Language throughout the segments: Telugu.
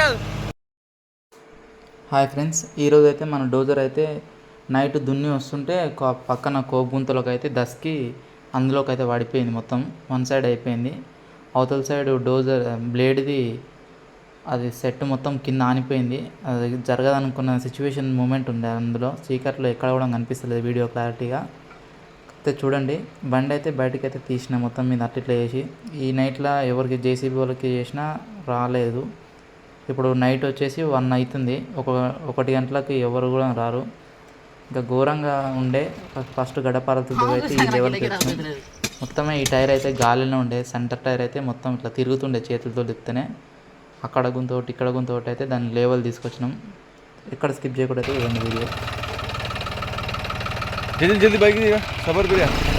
కాదు హాయ్ ఫ్రెండ్స్ ఈరోజు అయితే మన డోజర్ అయితే నైట్ దున్ని వస్తుంటే పక్కన కోపుగుంతలోకి అయితే దస్కి అందులోకి అయితే పడిపోయింది మొత్తం. వన్ సైడ్ అయిపోయింది. అవతల సైడ్ డోజర్ బ్లేడ్ది అది సెట్ మొత్తం కింద ఆనిపోయింది. అది జరగదనుకున్న సిచ్యువేషన్ మూమెంట్ ఉంది అందులో. చీకట్లో ఎక్కడ కూడా కనిపిస్తలేదు వీడియో క్లారిటీగా. అయితే చూడండి బండి అయితే బయటకి అయితే తీసిన మొత్తం మీద అట్టిట్లా చేసి. ఈ నైట్లో ఎవరికి జేసీబీ వాళ్ళకి చేసినా రాలేదు. ఇప్పుడు నైట్ వచ్చేసి వన్ అవుతుంది. ఒక ఒకటి గంటలకు ఎవరు కూడా రారు. ఇంకా ఘోరంగా ఉండే ఫస్ట్ గడపారతుడు అయితే ఈ లెవెల్కి వచ్చింది. మొత్తమే ఈ టైర్ అయితే గాలిలో ఉండే సెంటర్ టైర్ అయితే మొత్తం ఇట్లా తిరుగుతుండే చేతులతో తిప్పితేనే. అక్కడ గుంతో ఇక్కడ గుంతో అయితే దాని లెవెల్ తీసుకొచ్చినాం. ఇక్కడ స్కిప్ చేయకూడదు రెండు వీడియో. జల్దీ జల్దీ బైక్ సబర్ బిర్యానీ.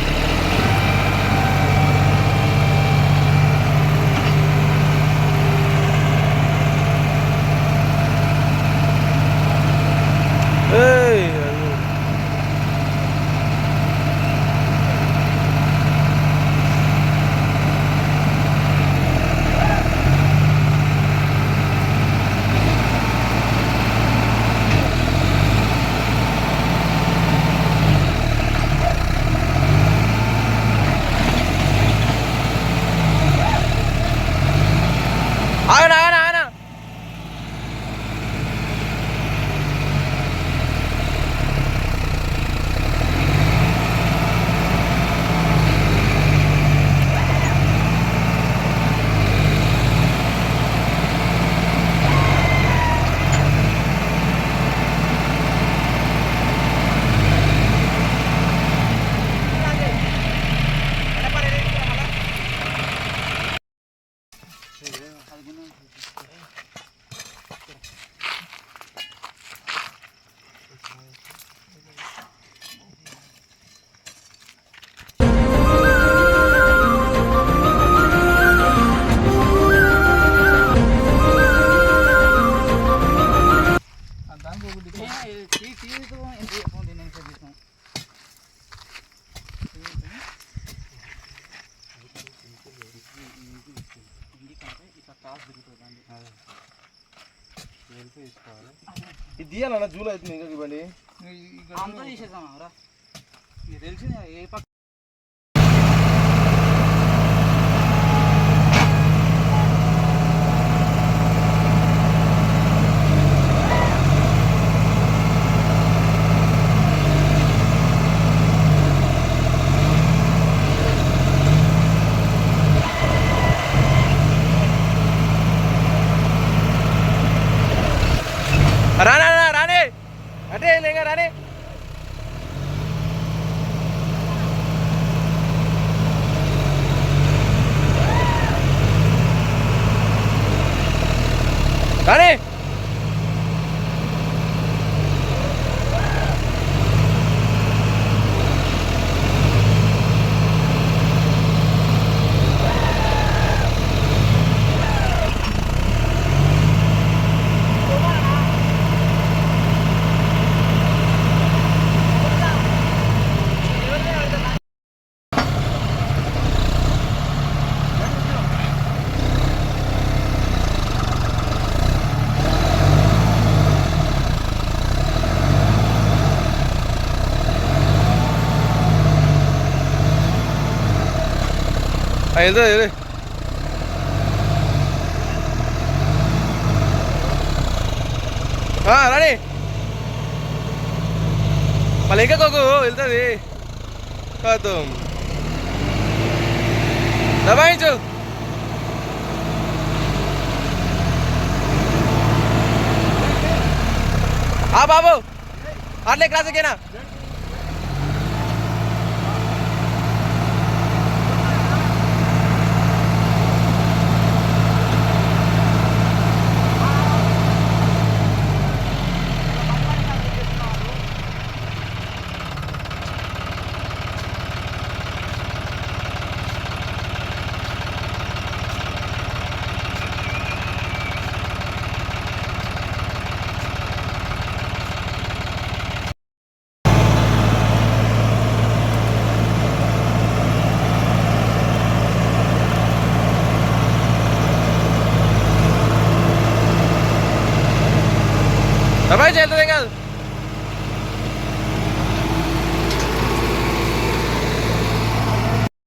ఇది తీయాలన్న జూలో అవుతుంది ఇంకా ఇవ్వండి అంతా తీసేసాం రా? నీకు తెలిసింది ఏ పక్క Dale. వెళ్తా వెళ్తే రాణి. మళ్ళీ ఇంకా కోకు వెళ్తుంది. కాదు. దబాయించు. ఆ బాబు. అట్లే క్లాసుకేనా? దబాయించు వెళ్తుంది ఏం కాదు